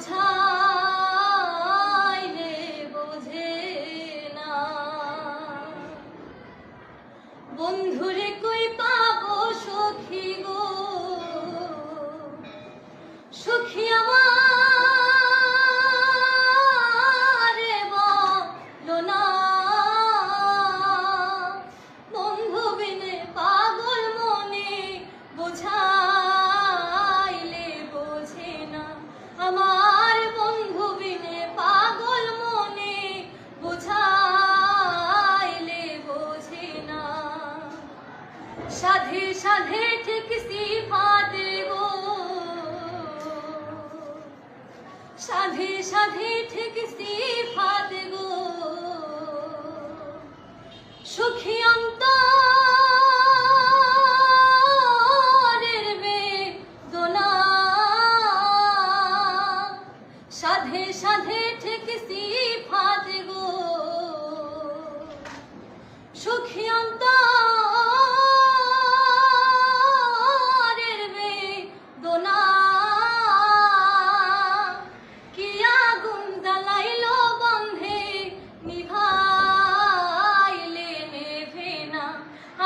বোঝায় রে না। বন্ধুরে কই পাবো সখী গো? সাধে সাধে ঠিক সিফাত গো সুখী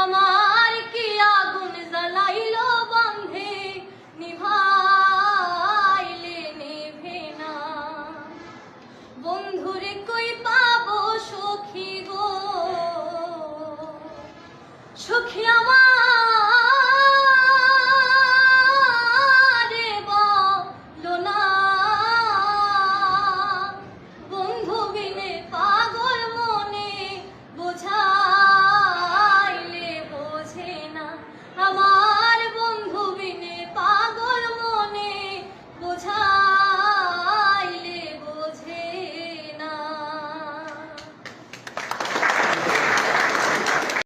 আমার কি আগুন জ্বালাইল বন্ধে? নিভাইলে নেভে না। বন্ধুরে কই পাবো সখী গো? সখী আমার 那么